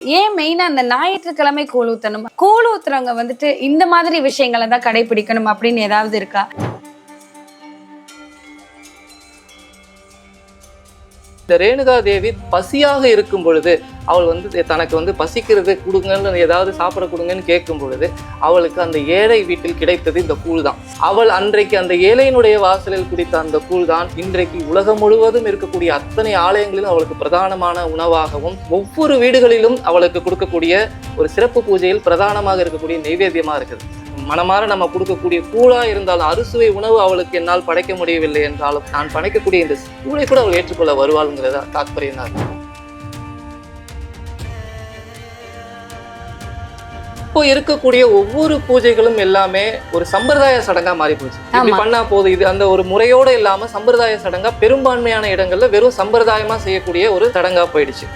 ஏன் மெயினா அந்த ஞாயிற்றுக்கிழமை கூழ் ஊத்தணும்? கூழ் ஊத்துறவங்க வந்துட்டு இந்த மாதிரி விஷயங்களை தான் கடைபிடிக்கணும் அப்படின்னு ஏதாவது இருக்கா? இந்த ரேணுகா தேவி பசியாக இருக்கும் பொழுது அவள் வந்து தனக்கு வந்து பசிக்கிறது கொடுங்கன்னு ஏதாவது சாப்பிட கொடுங்கன்னு கேட்கும் பொழுது அவளுக்கு அந்த ஏழை வீட்டில் கிடைத்தது இந்த கூழ் தான் அவள் அன்றைக்கு அந்த ஏழையினுடைய வாசலில் குடித்த அந்த கூழ் தான் இன்றைக்கு உலகம் முழுவதும் இருக்கக்கூடிய அத்தனை ஆலயங்களிலும் அவளுக்கு பிரதானமான உணவாகவும் ஒவ்வொரு வீடுகளிலும் அவளுக்கு கொடுக்கக்கூடிய ஒரு சிறப்பு பூஜையில் பிரதானமாக இருக்கக்கூடிய நைவேத்தியமாக இருக்குது. மனமாற நம்ம கொடுக்கக்கூடிய கூழா இருந்தாலும் அறுசுவை உணவு அவளுக்கு என்னால் படைக்க முடியவில்லை என்றாலும் நான் படைக்கக்கூடிய இந்த கூழை கூட அவள் ஏற்றுக்கொள்ள வருவாளுங்கிறதா தாத்பரியம் தான். இப்போ இருக்கக்கூடிய ஒவ்வொரு பூஜைகளும் எல்லாமே ஒரு சம்பிரதாய சடங்கா மாறி போச்சு. இப்படி. பண்ணா போதும். இது அந்த ஒரு முறையோட இல்லாம சம்பிரதாய சடங்கா பெரும்பான்மையான இடங்கள்ல வெறும் சம்பிரதாயமா செய்யக்கூடிய ஒரு சடங்கா போயிடுச்சு.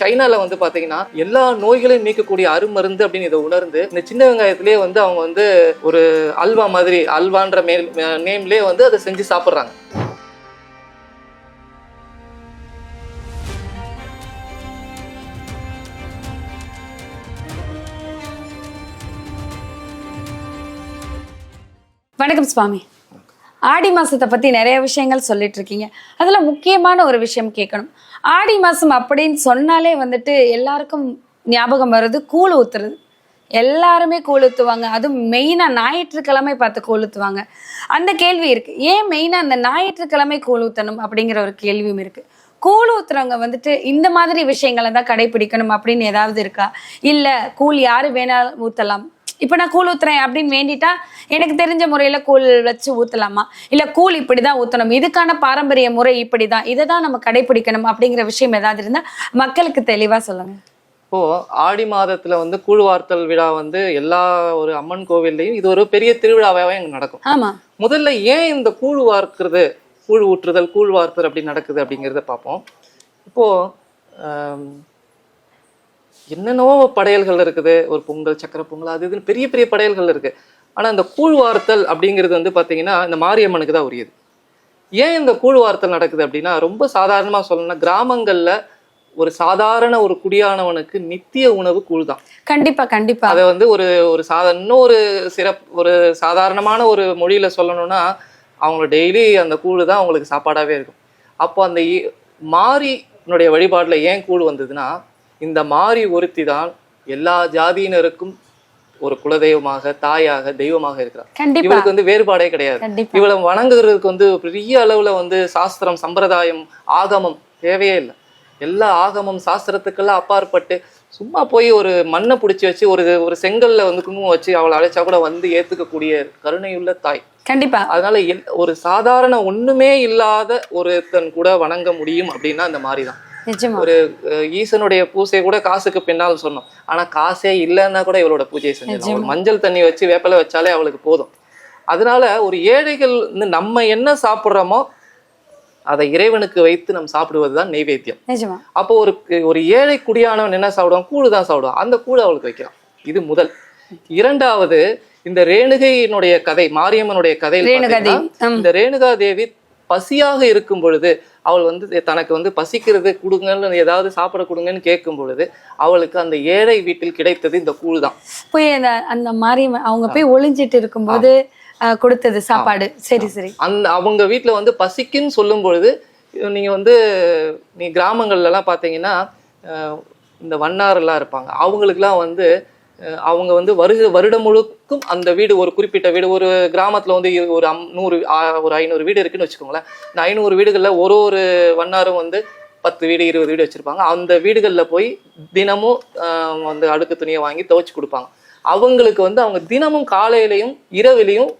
சைனால வந்து பாத்தீங்கன்னா எல்லா நோய்களையும் நீக்கக்கூடிய அருமருந்து அப்படின்னு இதை உணர்ந்து இந்த சின்ன வெங்காயத்திலே வந்து அவங்க வந்து ஒரு அல்வா மாதிரி அல்வான்ற மேல் நேம்லேயே வந்து அதை செஞ்சு சாப்பிட்றாங்க. வணக்கம் சுவாமி. ஆடி மாசத்தை பத்தி நிறைய விஷயங்கள் சொல்லிட்டு இருக்கீங்க அதுல முக்கியமான ஒரு விஷயம் கேட்கணும். ஆடி மாசம் அப்படின்னு சொன்னாலே வந்துட்டு எல்லாருக்கும் ஞாபகம் வருது கூழ் ஊத்துறது. எல்லாருமே கூழ் ஊற்றுவாங்க அதுவும் மெயினா ஞாயிற்றுக்கிழமை பார்த்து கூழ் அந்த கேள்வி இருக்கு. ஏன் மெயினா அந்த ஞாயிற்றுக்கிழமை கூழ் ஊற்றணும் அப்படிங்கிற ஒரு கேள்வியும் இருக்கு. கூழ் ஊத்துறவங்க வந்துட்டு இந்த மாதிரி விஷயங்களை தான் கடைபிடிக்கணும் அப்படின்னு ஏதாவது இருக்கா? இல்ல கூழ் யாரு வேணாலும் ஊத்தலாம்? இப்ப நான் கூழ் ஊத்துறேன் அப்படின்னு வேண்டிட்டா எனக்கு தெரிஞ்ச முறையில கூழ் வச்சு ஊத்தலாமா? இல்ல கூழ் இப்படிதான் ஊத்தணும். இதுக்கான பாரம்பரிய முறை இப்படிதான். இதை தான் நம்ம கடைபிடிக்கணும் அப்படிங்கிற விஷயம் ஏதாவது இருந்தா மக்களுக்கு தெளிவா சொல்லுங்க. இப்போ ஆடி மாதத்துல வந்து கூழ்வார்த்தல் விழா வந்து எல்லா ஒரு அம்மன் கோவில்லையும் இது ஒரு பெரிய திருவிழாவாவே இங்க நடக்கும். ஆமா. முதல்ல ஏன் இந்த கூழ் வார்க்கிறது கூழ் ஊற்றுதல் கூழ் வார்த்தல் அப்படி நடக்குது அப்படிங்கிறத பார்ப்போம். இப்போ என்னென்னவோ படையல்கள் இருக்குது. ஒரு பொங்கல் சக்கரை பொங்கல் அது இதுன்னு பெரிய பெரிய படையல்கள் இருக்கு. ஆனா இந்த கூழ் வார்த்தல் அப்படிங்கிறது வந்து பாத்தீங்கன்னா இந்த மாரியம்மனுக்கு தான் உரியது. ஏன் இந்த கூழ் வார்த்தல் நடக்குது அப்படின்னா ரொம்ப சாதாரணமா சொல்லணும்னா கிராமங்கள்ல ஒரு சாதாரண ஒரு குடியானவனுக்கு நித்திய உணவு கூழ் தான். கண்டிப்பா கண்டிப்பா. அதை வந்து ஒரு ஒரு சாதா இன்னொரு சிறப் ஒரு சாதாரணமான ஒரு மொழியில சொல்லணும்னா அவங்க டெய்லி அந்த கூழ் தான் அவங்களுக்கு சாப்பாடாவே இருக்கும். அப்போ அந்த மாரியினுடைய வழிபாடுல ஏன் கூழ் வந்ததுன்னா இந்த மாரி ஒருத்தி தான் எல்லா ஜாதியினருக்கும் ஒரு குலதெய்வமாக தாயாக தெய்வமாக இருக்கிறார் இவளுக்கு வந்து வேறுபாடே கிடையாது. இவளை வணங்குறதுக்கு வந்து பெரிய அளவுல வந்து சாஸ்திரம் சம்பிரதாயம் ஆகமம் தேவையே இல்லை. எல்லா ஆகமம் சாஸ்திரத்துக்கெல்லாம் அப்பாற்பட்டு சும்மா போய் ஒரு மண்ணை பிடிச்சி வச்சு ஒரு ஒரு செங்கல்ல வந்து குங்குமம் வச்சு அவளை அழைச்சா கூட வந்து ஏத்துக்கக்கூடிய கருணையுள்ள தாய். கண்டிப்பா. அதனால ஒரு சாதாரண ஒண்ணுமே இல்லாத ஒருத்தன் கூட வணங்க முடியும் அப்படின்னா அந்த மாதிரி தான் நிஜமா ஒரு ஈசனுடைய பூசை கூட காசுக்கு பின்னால் சொன்னோம். ஆனா காசே இல்லைன்னா கூட இவளோட பூஜையை செஞ்சிடலாம். ஒரு மஞ்சள் தண்ணி வச்சு வேப்பிலை வச்சாலே அவளுக்கு போதும். அதனால ஒரு ஏழைகள் நம்ம என்ன சாப்பிட்றோமோ அதை இறைவனுக்கு வைத்து நம்ம சாப்பிடுவது தான் நெய்வேத்தியம் நிஜமா. அப்போ ஒரு ஒரு ஏழை குடியானவன் என்ன சாப்பிடுவான்? கூழு தான் சாப்பிடுவான். அந்த கூழை அவளுக்கு வைக்கிறான் இது முதல். இரண்டாவது இந்த ரேணுகையினுடைய கதை மாரியம்மனுடைய. ம். இந்த ரேணுகா தேவி பசியாக இருக்கும் பொழுது அவள் வந்து தனக்கு வந்து பசிக்கிறது கொடுங்கன்னு ஏதாவது சாப்பிட கொடுங்கன்னு கேட்கும் பொழுது அவளுக்கு அந்த ஏழை வீட்டில் கிடைத்தது இந்த கூழ் தான் போய் அந்த மாதிரி அவங்க போய் ஒளிஞ்சிட்டு இருக்கும்போது கொடுத்தது சாப்பாடு. சரி சரி. அந்த அவங்க வீட்டில் வந்து பசிக்குன்னு சொல்லும் பொழுது நீங்கள் வந்து நீ கிராமங்கள்ல எல்லாம் பார்த்தீங்கன்னா இந்த வண்ணாரெல்லாம் இருப்பாங்க. அவங்களுக்குலாம் வந்து அவங்க வந்து வருக வருடம் முழுக்கும் அந்த வீடு ஒரு குறிப்பிட்ட வீடு ஒரு கிராமத்தில் வந்து ஒரு அம் நூறு ஒரு ஐநூறு வீடு இருக்குன்னு வச்சுக்கோங்களேன். இந்த ஐநூறு வீடுகளில் ஒரு ஒரு வண்ணாரும் வந்து பத்து வீடு இருபது வீடு வச்சுருப்பாங்க. அந்த வீடுகளில் போய் தினமும் வந்து அடுக்கு துணியை வாங்கி துவைச்சி கொடுப்பாங்க. அவங்களுக்கு வந்து அவங்க தினமும் காலையிலையும் இரவிலையும்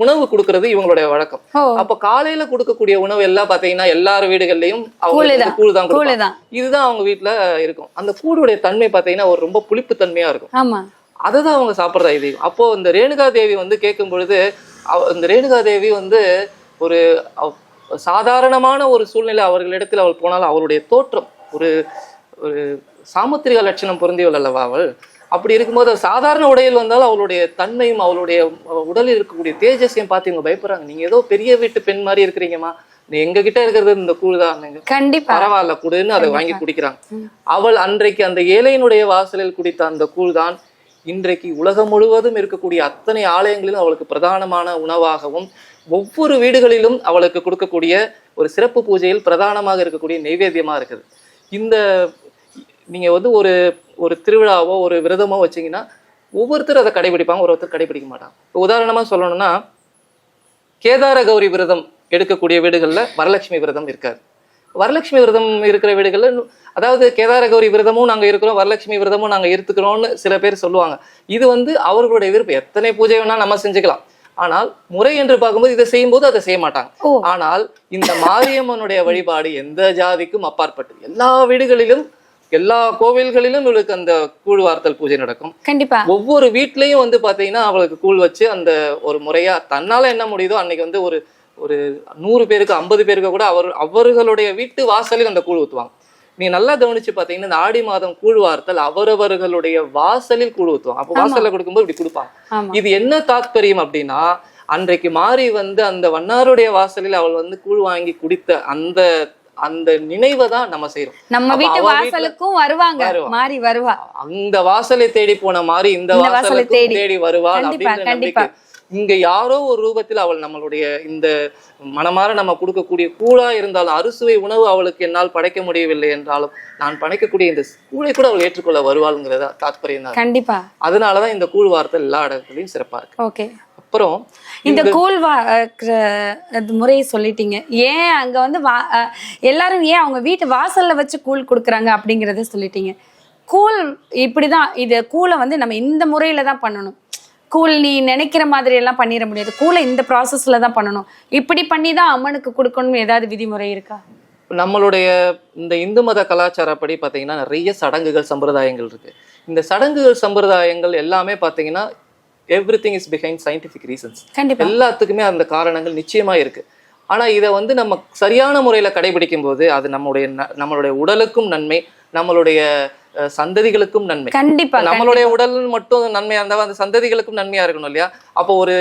உணவு கொடுக்கறது இவங்களுடைய வழக்கம். அப்ப காலையில கொடுக்கக்கூடிய உணவு எல்லாம் பாத்தீங்கன்னா எல்லார் வீடுகள்லயும் அவங்க கூழு தான். இதுதான் அவங்க வீட்ல இருக்கும். அந்த கூடுடைய தன்மை பாத்தீங்கன்னா ஒரு ரொம்ப புளிப்பு தன்மையா இருக்கும். ஆமா. அதை தான் அவங்க சாப்பிட்ற இது. அப்போ இந்த ரேணுகா தேவி வந்து கேட்கும் பொழுது இந்த ரேணுகா தேவி வந்து ஒரு சாதாரணமான ஒரு சூழ்நிலை அவர்களிடத்தில் அவள் போனாலும் அவளுடைய தோற்றம் ஒரு ஒரு சாமுத்திரிக லட்சணம் பொருந்தியவள் அல்லவா அவள்? அப்படி இருக்கும்போது சாதாரண உடையில் வந்தாலும் அவளுடைய தன்மையும் அவளுடைய உடலில் இருக்கக்கூடிய தேஜஸையும் பார்த்து இவங்க பயப்படுறாங்க. நீங்க ஏதோ பெரிய வீட்டு பெண் மாதிரி இருக்கிறீங்கம்மா. நீ எங்க கிட்ட இருக்கிறது இந்த கூழ் தான். கண்டிப்பா. பரவாயில்ல குடுன்னு அதை வாங்கி குடிக்கிறாங்க. அவள் அன்றைக்கு அந்த ஏழையினுடைய வாசலில் குடித்த அந்த கூழ் தான் இன்றைக்கு உலகம் முழுவதும் இருக்கக்கூடிய அத்தனை ஆலயங்களிலும் அவளுக்கு பிரதானமான உணவாகவும் ஒவ்வொரு வீடுகளிலும் அவளுக்கு கொடுக்கக்கூடிய ஒரு சிறப்பு பூஜையில் பிரதானமாக இருக்கக்கூடிய நைவேத்தியமா இருக்குது. இந்த நீங்க வந்து ஒரு ஒரு திருவிழாவோ ஒரு விரதமோ வச்சீங்கன்னா ஒவ்வொருத்தரும் அதை கடைபிடிப்பாங்க ஒருத்தர் கடைபிடிக்க மாட்டாங்க. இப்ப உதாரணமா சொல்லணும்னா கேதார கௌரி விரதம் எடுக்கக்கூடிய வீடுகளில் வரலட்சுமி விரதம் இருக்காது. வரலட்சுமி விரதம் இருக்கிற வீடுகளில் அதாவது கேதார கௌரி விரதமும் நாங்கள் இருக்கிறோம் வரலட்சுமி விரதமும் நாங்கள் எடுத்துக்கிறோம்னு சில பேர் சொல்லுவாங்க. இது வந்து அவர்களுடைய விருப்பம். எத்தனை பூஜை வேணா நம்ம செஞ்சுக்கலாம். ஆனால் முறை என்று பார்க்கும்போது இதை செய்யும்போது அதை செய்ய மாட்டாங்க. ஆனால் இந்த மாரியம்மனுடைய வழிபாடு எந்த ஜாதிக்கும் அப்பாற்பட்டது. எல்லா வீடுகளிலும் எல்லா கோவில்களிலும் இவளுக்கு அந்த கூழ் வார்த்தல் பூஜை நடக்கும். கண்டிப்பா. ஒவ்வொரு வீட்லயும் வந்து பாத்தீங்கன்னா அவளுக்கு கூழ் வச்சு அந்த ஒரு முறையா தன்னால என்ன முடியுதோ அன்னைக்கு வந்து ஒரு ஒரு நூறு பேருக்கு ஐம்பது பேருக்கு கூட அவர் அவர்களுடைய வீட்டு வாசலில் அந்த கூழ் ஊத்துவாங்க. நீ நல்லா கவனிச்சு பாத்தீங்கன்னா இந்த ஆடி மாதம் கூழ் வார்த்தல் அவரவர்களுடைய வாசலில் கூழ் ஊத்துவாங்க. அப்போ வாசல்ல கொடுக்கும்போது இப்படி கொடுப்பாங்க. இது என்ன தாத்பரியம் அப்படின்னா அன்றைக்கு மாறி வந்து அந்த வண்ணாருடைய வாசலில் அவள் வந்து கூழ் வாங்கி குடித்த அந்த அந்த நினைவை தான் நம்ம செய்யறோம் நம்ம வீட்டு வாசலுக்கும் வருவாங்க. வருவா. மாறி வருவா. அந்த வாசலை தேடி போன மாதிரி இந்த வாசலை தேடி. கண்டிப்பா, அப்படின்ற. நம்பிக்கை. இங்க யாரோ ஒரு ரூபத்தில் அவள் நம்மளுடைய இந்த மனமாற நம்ம கொடுக்கக்கூடிய கூழா இருந்தாலும் அறுசுவை உணவு அவளுக்கு என்னால் படைக்க முடியவில்லை என்றாலும் நான் படைக்கக்கூடிய இந்த கூழை கூட அவள் ஏற்றுக்கொள்ள வருவாளுங்கிறதா தாத்பரியம் தான். கண்டிப்பா. அதனாலதான் இந்த கூழ் வார்த்தை எல்லா இடத்துலயும் சிறப்பா இருக்கு. ஓகே. அப்புறம் இந்த அது முறையை சொல்லிட்டீங்க. ஏன் அங்க வந்து எல்லாரும் ஏன் அவங்க வீட்டு வாசல்ல வச்சு கூழ் கொடுக்குறாங்க அப்படிங்கறத சொல்லிட்டீங்க. கூழ் இப்படிதான் இது கூழை வந்து நம்ம இந்த முறையில தான் பண்ணணும். கூழ் நீ நினைக்கிற மாதிரி எல்லாம் பண்ணிட முடியாது. கூழை இந்த ப்ராசஸ்ல தான் பண்ணணும். இப்படி பண்ணி தான் அம்மனுக்கு கொடுக்கணும்னு ஏதாவது விதிமுறை இருக்கா? நம்மளுடைய இந்த இந்து மத கலாச்சாரப்படி பார்த்தீங்கன்னா நிறைய சடங்குகள் சம்பிரதாயங்கள் இருக்கு. இந்த சடங்குகள் சம்பிரதாயங்கள் எல்லாமே பார்த்தீங்கன்னா everything is behind scientific reasons கண்டிப்பா. எல்லாத்துக்குமே அந்த காரணங்கள் நிச்சயமா இருக்கு. ஆனா இதை வந்து நம்ம சரியான முறையில கடைபிடிக்கும் போது அது நம்மளுடைய நம்மளுடைய உடலுக்கும் நன்மை நம்மளுடைய சந்ததிகளுக்கும் நன்மை. கண்டிப்பா நம்மளுடைய உடல் மட்டும் நன்மையா இருந்தா அந்த சந்ததிகளுக்கும் நன்மையா இருக்கணும் இல்லையா? அப்போ ஒரு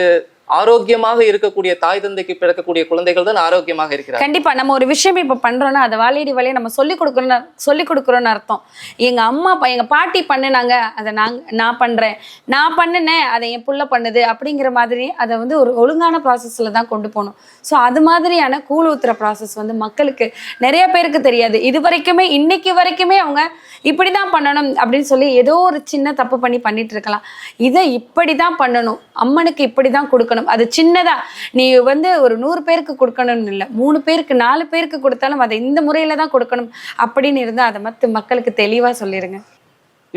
ஆரோக்கியமாக இருக்கக்கூடிய தாய் தந்தைக்கு பிறக்கக்கூடிய குழந்தைகள் தான் ஆரோக்கியமாக இருக்கிறார் கண்டிப்பா நம்ம ஒரு விஷயம் இப்ப பண்றோம்னா அதை வாழையடி வழியை நம்ம சொல்லி கொடுக்கறோம்னு சொல்லி கொடுக்குறோம்னு அர்த்தம். எங்க அம்மா எங்க பாட்டி பண்ணுனாங்க. அதை நாங்க நான் பண்றேன். நான் பண்ணுனேன் அதை என் புள்ள பண்ணுது அப்படிங்கிற மாதிரி அதை வந்து ஒரு ஒழுங்கான ப்ராசஸ்ல தான் கொண்டு போகணும். ஸோ அது மாதிரியான கூழ் ஊத்துற ப்ராசஸ் வந்து மக்களுக்கு நிறைய பேருக்கு தெரியாது. இது வரைக்குமே இன்னைக்கு வரைக்குமே அவங்க இப்படிதான் பண்ணணும் அப்படின்னு சொல்லி ஏதோ ஒரு சின்ன தப்பு பண்ணி பண்ணிட்டு இருக்கலாம். இதை இப்படிதான் பண்ணணும். அம்மனுக்கு இப்படிதான் கொடுக்கணும். அது சின்னதா. நீ வந்து ஒரு நூறு பேருக்கு கொடுக்கணும்னு இல்லை. மூணு பேருக்கு நாலு பேருக்கு கொடுத்தாலும் அதை இந்த முறையில தான் கொடுக்கணும் அப்படின்னு இருந்தா அதை மத்த மக்களுக்கு தெளிவா சொல்லிருங்க.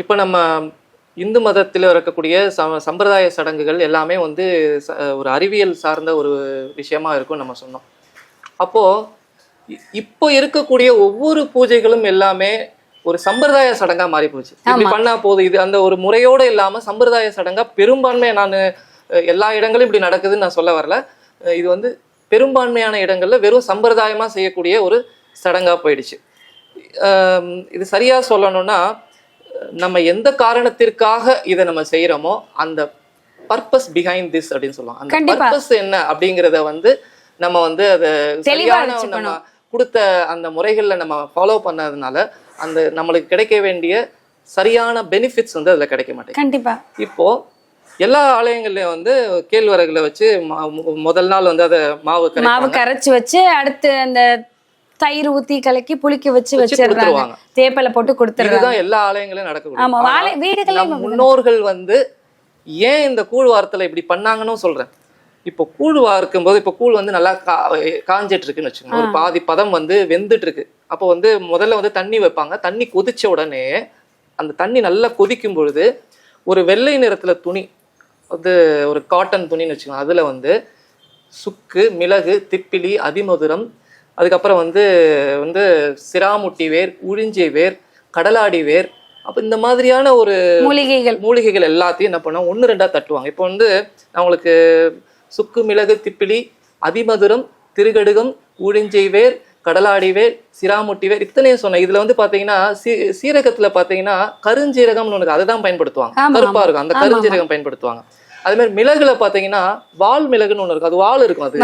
இப்போ நம்ம இந்து மதத்தில் இருக்கக்கூடிய சம்பிரதாய சடங்குகள் எல்லாமே வந்து ஒரு அறிவியல் சார்ந்த ஒரு விஷயமா இருக்கும் நம்ம சொன்னோம். அப்போ இப்போ இருக்கக்கூடிய ஒவ்வொரு பூஜைகளும் எல்லாமே ஒரு சம்பிரதாய சடங்கா மாறி போச்சு இப்படி. பண்ணா போதும் இது அந்த ஒரு முறையோட இல்லாம சம்பிரதாய சடங்கா பெரும்பான்மை நான் எல்லா இடங்களும் இப்படி நடக்குதுன்னு நான் சொல்ல வரல. இது வந்து பெரும்பான்மையான இடங்கள்ல வெறும் சம்பிரதாயமா செய்யக்கூடிய ஒரு சடங்கா போயிடுச்சு. இது சரியா சொல்லணும்னா நம்ம எந்த காரணத்திற்காக இதை நம்ம செய்யறோமோ அந்த பர்பஸ் பிஹைண்ட் திஸ் அப்படின்னு சொல்லுவோம் அந்த. பர்பஸ் என்ன அப்படிங்கறத வந்து நம்ம வந்து அதை சரியான. நம்ம கொடுத்த அந்த முறைகள்ல நம்ம ஃபாலோ பண்ணதுனால அந்த நம்மளுக்கு கிடைக்க வேண்டிய சரியான பெனிஃபிட்ஸ் வந்து அதுல கிடைக்க மாட்டேங்குது. கண்டிப்பா. இப்போ எல்லா ஆலயங்கள்லயும் வந்து கேழ்வரகுல வச்சு முதல் நாள் வந்து அதை மாவு மாவு. கரைச்சு வச்சு அடுத்து அந்த தயிர் ஊத்தி கலக்கி புளிக்க வச்சு வச்சு வச்சிடுறாங்க. தேப்பலை போட்டு கொடுத்துறாங்க இதுதான் எல்லா ஆலயங்களையும் நடக்கக்கூடிய ஆமா ஆனா, வாழை வீடுகளே நம் முன்னோர்கள் வந்து ஏன் இந்த கூழ் வார்த்தல இப்படி பண்ணாங்கன்னு சொல்றேன். இப்போ கூழ் வார்க்கும் போது இப்போ கூழ் வந்து நல்லா கா காஞ்சிட்டு இருக்குன்னு வச்சுக்கோங்க. ஒரு பாதி பதம் வந்து வெந்துட்டு இருக்கு அப்போ வந்து முதல்ல வந்து தண்ணி வைப்பாங்க. தண்ணி கொதிச்ச உடனே அந்த தண்ணி நல்லா கொதிக்கும் பொழுது ஒரு வெள்ளை நிறத்துல துணி வந்து ஒரு காட்டன் துணின்னு வச்சுக்கோங்க. அதுல வந்து சுக்கு மிளகு திப்பிலி அதிமதுரம் அதுக்கப்புறம் வந்து வந்து சிராமுட்டி வேர் உழிஞ்சி வேர் கடலாடி வேர் அப்போ இந்த மாதிரியான ஒரு மூலிகைகள். மூலிகைகள் எல்லாத்தையும் என்ன பண்ணுவோம்? ஒன்று ரெண்டா தட்டுவாங்க. இப்போ வந்து நான் உங்களுக்கு சுக்கு மிளகு திப்பிலி அதிமதுரம் திருகடுகம் ஊழிஞ்சை வேர் கடலாடி வேர் சிராமுட்டி வேர் இத்தனையும் சொன்னேன் இதுல வந்து பாத்தீங்கன்னா சீ சீரகத்துல பாத்தீங்கன்னா கருஞ்சீரகம்னு ஒன்று அதுதான் பயன்படுத்துவாங்க. ஆமா, கருப்பா. இருக்கும். அந்த கருஞ்சீரகம் பயன்படுத்துவாங்க. அதே மாதிரி மிளகுல பாத்தீங்கன்னா வால் மிளகுன்னு ஒண்ணு இருக்கும். அது வால் இருக்கும். அது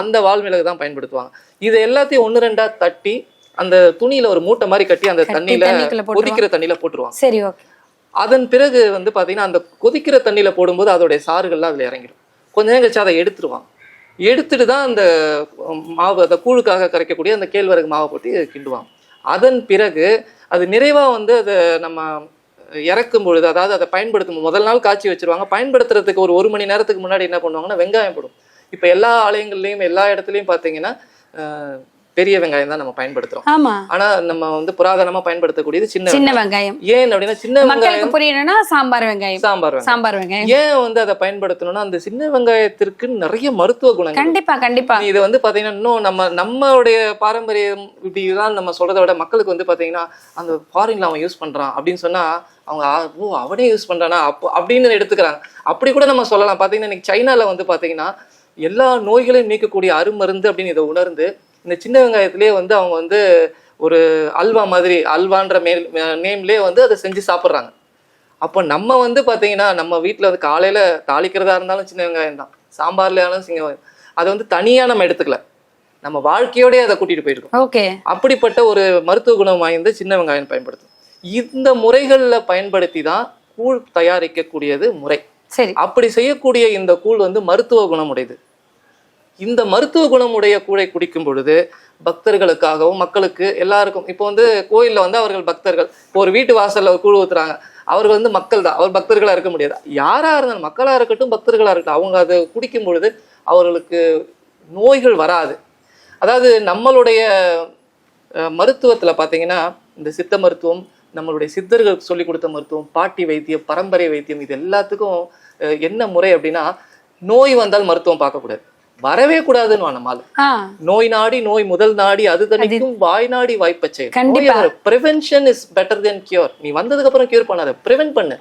அந்த வால் மிளகு தான் பயன்படுத்துவாங்க. இது எல்லாத்தையும் ஒண்ணு ரெண்டா தட்டி அந்த துணியில ஒரு மூட்டை மாதிரி கட்டி அந்த தண்ணியில. கொதிக்கிற தண்ணியில போட்டுருவாங்க. சரி ஓகே. அதன் பிறகு வந்து பாத்தீங்கன்னா அந்த கொதிக்கிற தண்ணியில போடும்போது அதோடைய சாறுகள்லாம் அதுல இறங்கிடும். கொஞ்ச நேரம் கழிச்சு அதை எடுத்துருவாங்க. எடுத்துட்டு தான் அந்த மாவு அந்த கூழுக்காக கரைக்கக்கூடிய அந்த கேழ்வரகு மாவை போட்டு கிண்டுவாங்க. அதன் பிறகு அது நிறைவாக வந்து அதை நம்ம இறக்கும் பொழுது அதாவது அதை பயன்படுத்தும் முதல் நாள் காய்ச்சி வச்சுருவாங்க. பயன்படுத்துறதுக்கு ஒரு ஒரு மணி நேரத்துக்கு முன்னாடி என்ன பண்ணுவாங்கன்னா வெங்காயம் போடும். இப்போ எல்லா ஆலயங்கள்லேயும் எல்லா இடத்துலையும் பார்த்தீங்கன்னா பெரிய வெங்காயம் தான் நம்ம பயன்படுத்துறோம். ஆமா. ஆனா நம்ம வந்து புராதனமா பயன்படுத்தக்கூடியது சின்ன சின்ன வெங்காயம். ஏன் அப்படின்னா சின்ன வெங்காயம் புரியணும்னா சாம்பார் வெங்காயம். சாம்பார் சாம்பார் வெங்காயம். ஏன் வந்து அதை பயன்படுத்தணும்னா அந்த சின்ன வெங்காயத்திற்கு நிறைய மருத்துவ குணங்கள். கண்டிப்பா கண்டிப்பா. இது வந்து பாத்தீங்கன்னா இன்னும் நம்ம நம்மளுடைய பாரம்பரியம் இப்படிதான் நம்ம சொல்றதை விட மக்களுக்கு வந்து பாத்தீங்கன்னா அந்த ஃபாரின்ல அவன் யூஸ் பண்றான் அப்படின்னு சொன்னா அவங்க ஓ அவனே யூஸ் பண்றானா? அப்போ அப்படின்னு எடுத்துக்கிறாங்க. அப்படி கூட நம்ம சொல்லலாம். பாத்தீங்கன்னா இன்னைக்கு சைனால வந்து பாத்தீங்கன்னா எல்லா நோய்களையும் நீக்கக்கூடிய அருமருந்து அப்படின்னு இதை உணர்ந்து இந்த சின்ன வெங்காயத்திலேயே வந்து அவங்க வந்து ஒரு அல்வா மாதிரி அல்வான்ற மேல் நேம்லயே வந்து அதை செஞ்சு சாப்பிட்றாங்க. அப்போ நம்ம வந்து பாத்தீங்கன்னா நம்ம வீட்டில் வந்து காலையில தாளிக்கிறதா இருந்தாலும் சின்ன வெங்காயம் தான். சாம்பார்ல ஆனாலும் சின்ன வெங்காயம். அதை வந்து தனியா நம்ம எடுத்துக்கல. நம்ம வாழ்க்கையோடயே அதை கூட்டிட்டு போயிருக்கோம் ஓகே. அப்படிப்பட்ட ஒரு மருத்துவ குணம் வாய்ந்த சின்ன வெங்காயம் பயன்படுத்தும். இந்த முறைகள்ல பயன்படுத்தி தான் கூழ் தயாரிக்கக்கூடியது முறை. சரி. அப்படி செய்யக்கூடிய இந்த கூழ் வந்து மருத்துவ குணமுடையது. இந்த மருத்துவ குணமுடைய கூழை குடிக்கும் பொழுது பக்தர்களுக்காகவும் மக்களுக்கு எல்லாருக்கும் இப்போ வந்து கோயிலில் வந்து அவர்கள் பக்தர்கள் இப்போ ஒரு வீட்டு வாசலில் ஒரு கூழ் ஊத்துறாங்க அவர்கள் வந்து மக்கள் தான் அவர் பக்தர்களாக இருக்க முடியாது. யாராக இருந்தாலும் மக்களாக இருக்கட்டும் பக்தர்களாக இருக்கட்டும் அவங்க அதை குடிக்கும் பொழுது அவர்களுக்கு நோய்கள் வராது. அதாவது நம்மளுடைய மருத்துவத்தில் பார்த்தீங்கன்னா இந்த சித்த மருத்துவம் நம்மளுடைய சித்தர்கள் சொல்லி கொடுத்த மருத்துவம் பாட்டி வைத்தியம் பரம்பரை வைத்தியம் இது எல்லாத்துக்கும் என்ன முறை அப்படின்னா நோய் வந்தால் மருத்துவம் பார்க்கக்கூடாது வரவே கூடாதுன்னு நம்மால் நோய் நாடி நோய் முதல் நாடி அது தணிக்கும் வாய் நாடி வாய்ப்பச்சை கண்டிப்பா. Prevention is better than cure நீ வந்ததுக்கு அப்புறம் கியூர் பண்ணாத. ப்ரிவென்ட் பண்ணு.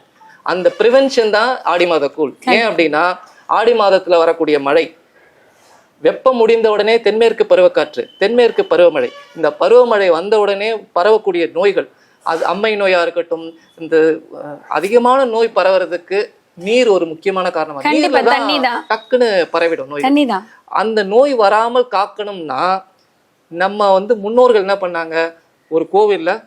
அந்த ப்ரிவென்ஷன் தான் ஆடி மாத கூழ் ஏன் அப்படின்னா ஆடி மாதத்துல வரக்கூடிய மழை வெப்பம் முடிந்த உடனே தென்மேற்கு பருவக்காற்று தென்மேற்கு பருவமழை. இந்த பருவமழை வந்த உடனே பரவக்கூடிய நோய்கள் அது அம்மை நோயா இருக்கட்டும் இந்த அதிகமான நோய் பரவறதுக்கு நீர் ஒரு முக்கியமான காரணம். டக்குன்னு பரவிடும் நோய். அந்த நோய் வராமல் காக்கணும்னா நம்ம வந்து முன்னோர்கள் என்ன பண்ணாங்க? ஒரு கோவில்ல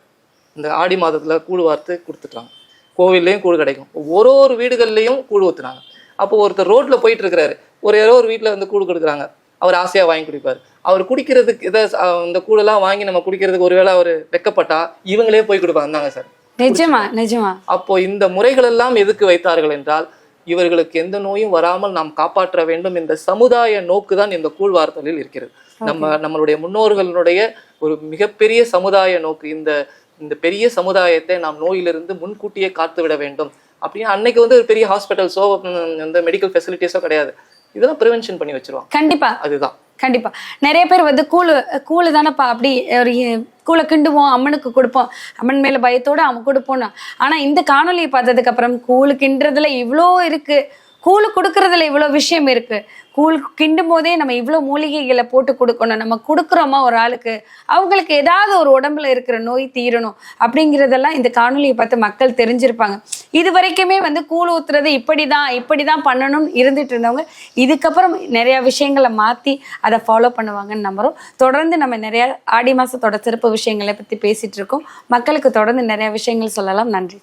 இந்த ஆடி மாதத்துல கூழ் வார்த்து கொடுத்துட்டாங்க. கோவில்லையும் கூழ் கிடைக்கும். ஒரு ஒரு வீடுகள்லையும் கூழ் ஊத்துனாங்க. அப்போ ஒருத்தர் ரோட்ல போயிட்டு இருக்கிறாரு ஒரு யாரோ ஒரு வீட்ல வந்து கூழ் கொடுக்குறாங்க. அவர் ஆசையா வாங்கி குடிப்பாரு. அவர் குடிக்கிறதுக்கு இதை இந்த கூழெல்லாம் வாங்கி நம்ம குடிக்கிறதுக்கு ஒருவேளை அவர் வெக்கப்பட்டா இவங்களே போய் கொடுப்பாங்க. இந்தாங்க சார். நிஜமா நிஜமா. அப்போ இந்த முறைகள் எல்லாம் எதுக்கு வைத்தார்கள் என்றால் இவர்களுக்கு எந்த நோயும் வராமல் நாம் காப்பாற்ற வேண்டும் இந்த சமுதாய நோக்கு தான் இந்த கூழ்வார்த்தலில் இருக்கிறது. நம்ம நம்மளுடைய முன்னோர்களுடைய ஒரு மிகப்பெரிய சமுதாய நோக்கு இந்த இந்த பெரிய சமுதாயத்தை நாம் நோயிலிருந்து முன்கூட்டியே காத்து விட வேண்டும். அப்படின்னு அன்னைக்கு வந்து ஒரு பெரிய ஹாஸ்பிட்டல்ஸோ இந்த மெடிக்கல் ஃபெசிலிட்டிஸோ கிடையாது. இதெல்லாம் ப்ரிவென்ஷன் பண்ணி வச்சிருவாங்க. கண்டிப்பா. அதுதான். கண்டிப்பா. நிறைய பேர் வந்து கூழு கூழு தானேப்பா அப்படி ஒரு கூழை கிண்டுவோம் அம்மனுக்கு கொடுப்போம். அம்மன் மேல பயத்தோட அவன் கொடுப்போம்னா. ஆனா இந்த காணொலியை பார்த்ததுக்கு அப்புறம் கூழு கிண்டுறதுல இவ்வளோ இருக்கு. கூழ் கொடுக்கறதுல இவ்வளோ விஷயம் இருக்கு. கூழ் கிண்டும் போதே நம்ம இவ்வளோ மூலிகைகளை போட்டு கொடுக்கணும். நம்ம கொடுக்குறோமா ஒரு ஆளுக்கு? அவங்களுக்கு ஏதாவது ஒரு உடம்புல இருக்கிற நோய் தீரணும் அப்படிங்கிறதெல்லாம் இந்த காணொலியை பார்த்து மக்கள் தெரிஞ்சிருப்பாங்க. இது வரைக்குமே வந்து கூழ் ஊத்துறது இப்படி தான் இப்படி தான் பண்ணணும்னு இருந்துட்டு இருந்தவங்க இதுக்கப்புறம் நிறையா விஷயங்களை மாற்றி அதை ஃபாலோ பண்ணுவாங்கன்னு நம்புகிறோம் தொடர்ந்து நம்ம நிறையா ஆடி மாதத்தோட சிறப்பு விஷயங்களை பற்றி பேசிகிட்டு இருக்கோம். மக்களுக்கு தொடர்ந்து நிறையா விஷயங்கள் சொல்லலாம். நன்றி.